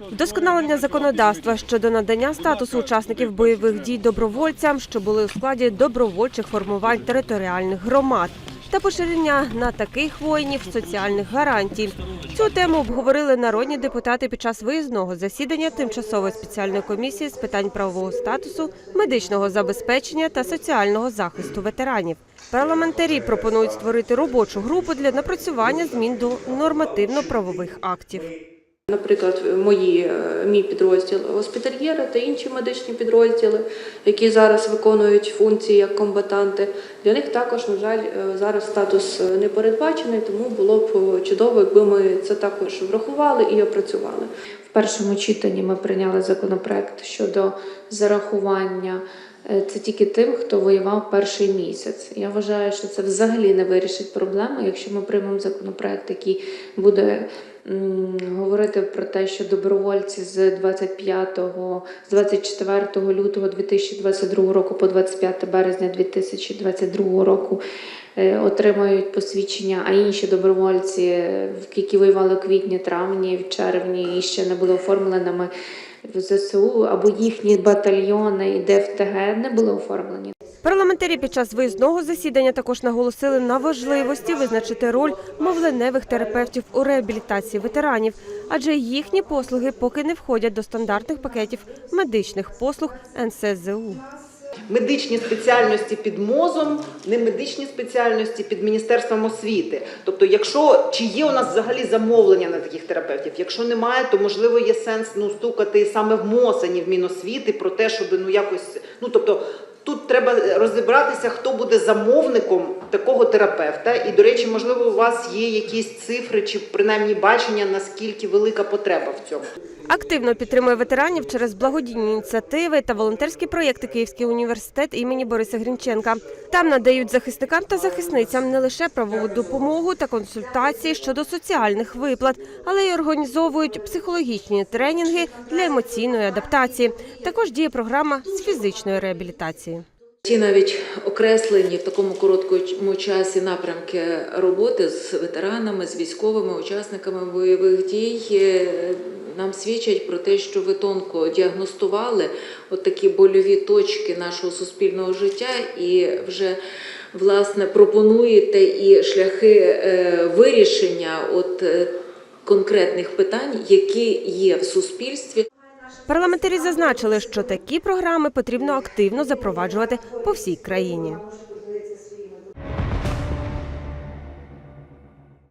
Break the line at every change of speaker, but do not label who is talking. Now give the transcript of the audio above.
Вдосконалення законодавства щодо надання статусу учасників бойових дій добровольцям, що були у складі добровольчих формувань територіальних громад, та поширення на таких воїнів соціальних гарантій. Цю тему обговорили народні депутати під час виїзного засідання тимчасової спеціальної комісії з питань правового статусу, медичного забезпечення та соціального захисту ветеранів. Парламентарі пропонують створити робочу групу для напрацювання змін до нормативно-правових актів.
Наприклад, мої, е, мій підрозділ госпітальєри та інші медичні підрозділи, які зараз виконують функції як комбатанти. Для них також, на жаль, е, зараз статус е, не передбачений, тому було б чудово, якби ми це також врахували і опрацювали.
В першому читанні ми прийняли законопроект щодо зарахування. Це тільки тим, хто воював перший місяць. Я вважаю, що це взагалі не вирішить проблему, якщо ми приймемо законопроект, який буде говорити про те, що добровольці з 25, з 24 лютого 2022 року по 25 березня 2022 року е, отримають посвідчення, а інші добровольці, е, які воювали у квітні, травні, в червні і ще не були оформленими в ЗСУ, або їхні батальйони і ДФТГ не були оформлені.
Парламентарі під час виїзного засідання також наголосили на важливості визначити роль мовленевих терапевтів у реабілітації ветеранів, адже їхні послуги поки не входять до стандартних пакетів медичних послуг НСЗУ.
медичні спеціальності під мозом, не медичні спеціальності під міністерством освіти. Тобто, якщо чи є у нас взагалі замовлення на таких терапевтів, якщо немає, то можливо є сенс ну стукати саме в МОЗ, а не в Міносвіти про те, щоб ну якось ну тобто. Тут треба розібратися, хто буде замовником такого терапевта. І, до речі, можливо, у вас є якісь цифри чи принаймні бачення, наскільки велика потреба в цьому.
Активно підтримує ветеранів через благодійні ініціативи та волонтерські проєкти Київський університет імені Бориса Грінченка. Там надають захисникам та захисницям не лише правову допомогу та консультації щодо соціальних виплат, але й організовують психологічні тренінги для емоційної адаптації. Також діє програма з фізичної реабілітації.
Ті навіть окреслені в такому короткому часі напрямки роботи з ветеранами, з військовими учасниками бойових дій е, нам свідчать про те, що ви тонко діагностували от такі больові точки нашого суспільного життя і вже власне пропонуєте і шляхи е, вирішення от е, конкретних питань, які є в суспільстві.
Парламентарі зазначили, що такі програми потрібно активно запроваджувати по всій країні.